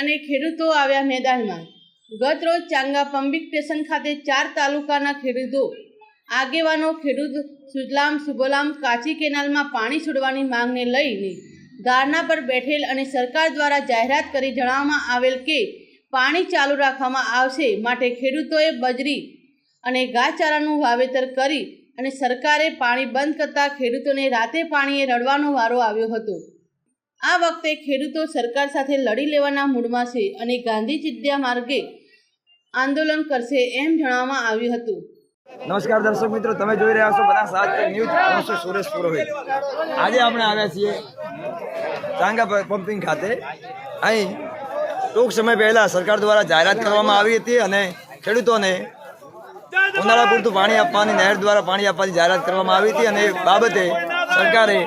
અને ખેડૂતો આવ્યા મેદાનમાં. ગત રોજ ચાંગા પંબિક સ્ટેશન ખાતે ચાર તાલુકાના ખેડૂતો, આગેવાનો ખેડૂત સુજલામ સુબલામ કાચી કેનાલમાં પાણી છોડવાની માંગને લઈને ધારણા પર બેઠેલ અને સરકાર દ્વારા જાહેરાત કરી જણાવવામાં આવેલ કે પાણી ચાલુ રાખવામાં આવશે માટે ખેડૂતોએ બજરી અને ઘાસચારાનું વાવેતર કરી અને સરકારે પાણી બંધ કરતાં ખેડૂતોને રાતે પાણીએ રડવાનો વારો આવ્યો હતો. આ વખતે ખેડૂતો સરકાર સાથે લડી લેવાના મૂડમાં છે અને ગાંધી ચિત્યા માર્ગે આંદોલન કરશે એમ જણાવવામાં આવ્યું હતું. નમસ્કાર દર્શક મિત્રો તમે જોઈ રહ્યા છો બધા સાત ન્યૂઝ. હું છું સુરેશ પુરોહિત. આજે આપણે આવ્યા છીએ ચાંગા પંપિંગ પમ્પિંગ ખાતે. અહીં ટૂંક સમય પહેલાં સરકાર દ્વારા જાહેરાત કરવામાં આવી હતી અને ખેડૂતોને ઉનાળા પૂરતું પાણી આપવાની નહેર દ્વારા પાણી આપવાની જાહેરાત કરવામાં આવી હતી અને એ બાબતે સરકારે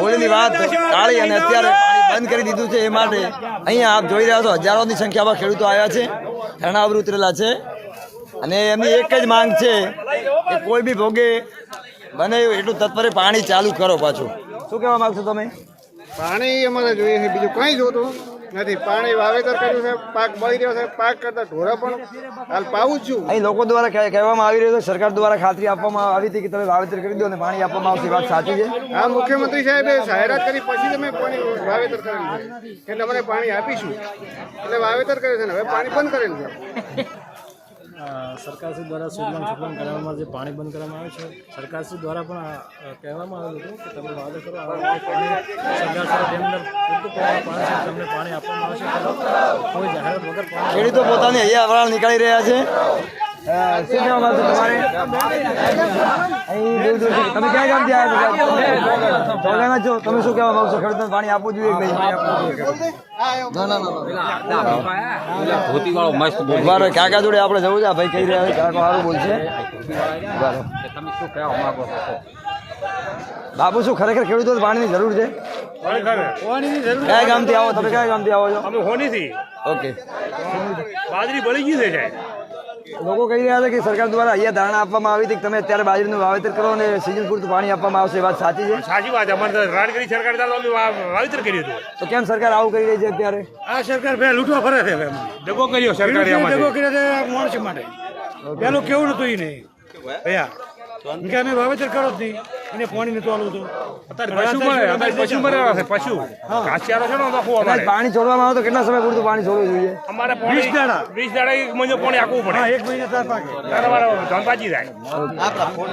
બોલેલી વાત ટાળી અને અત્યારે પાણી બંધ કરી દીધું છે એ માટે. અહીંયા આપ જોઈ રહ્યા છો હજારોની સંખ્યામાં ખેડૂતો આવ્યા છે ધરણાવર ઉતરેલા છે. અને એમની એક જ માંગ છે કે કોઈ બી ભોગે બને એટલું તત્પરે પાણી ચાલુ કરો પાછું. શું કહેવા માંગશો તમે? પાણી અમારે જોઈએ છે. બીજું કંઈ જોતું નથી. પાણી વાવેતર કર્યું છે. પાક બળી રહ્યો છે. પાક કરતા ઢોરા પણ હાલ પાવું છું. અહીં લોકો દ્વારા કહેવામાં આવી રહ્યું છે. સરકાર દ્વારા ખાતરી આપવામાં આવી હતી કે તમે વાવેતર કરી દો અને પાણી આપવામાં આવશે. વાત સાચી છે? આ મુખ્યમંત્રી સાહેબે જાહેરાત કરી. પછી તમે પાણી વાવેતર કરેલું છે. એટલે તમને પાણી આપીશું. એટલે વાવેતર કર્યું છે ને. હવે પાણી બંધ કરેલું છે. સરકારશ્રી દ્વારા સુજલામ સુફલામ કરાવવામાં જે પાણી બંધ કરવામાં આવે છે, સરકારશ્રી દ્વારા પણ કહેવામાં આવેલું હતું કે તમે વાદો કરો, આ વખતે પાણી છે, તમને પાણી આપવામાં આવશે. કોઈ જાહેરાત વગર ખેડૂતો પોતાની અહીંયા વરાળ નીકાળી રહ્યા છે. શું કહેવા માંગશો તમારે અહીં દૂર દૂરથી તમે ક્યાં ગામથી આવ્યા છો? છો તમે શું કહેવા માંગશો ખેડૂતોને પાણી આપવું જોઈએ કે નહીં? કાકા જોડે આપણે જવું છે? ભાઈ કહી રહ્યા છે કાકો સારું બોલશે. તમે શું કહેવા માંગો છો બાપુ શું ખરેખર ખેડૂતો પાણીની જરૂર છે? કયા ગામથી આવો? તમે કયા ગામથી આવો છો? અમે હોનીથી. ઓકે. બાજરી બળી ગઈ છે સાહેબ. લોકો કહી રહ્યા છે કે સરકાર દ્વારા અહીંયા ધારણા આપવામાં આવી હતી કે તમે અત્યારે બાજરીનું વાવેતર કરો અને સિઝન પૂરતું પાણી આપવામાં આવશે. વાત સાચી છે? સાચી વાત અમારે તો સરકાર દ્વારા અમે વાવેતર કર્યું હતું. તો કેમ સરકાર આવું કરી રહી છે અત્યારે? આ સરકાર પેલા લૂંટવા ફરે છે દગો કર્યો સરકારે દગો કર્યો છે માણસ માટે. પેલું કેવું નતું એ નહીં. ભયા. કે અમે વાવેતર કરો જ નહીં. એને પાણી નતું આલું હતું પાણી છોડવામાં આવે તો કેટલા સમય પૂરતું પાણી છોડવું જોઈએ? અમારે વીસ દાડા. વીસ દાડા એક મહિનો પાણી આપવું પડે. એક મહિના તાર પાકે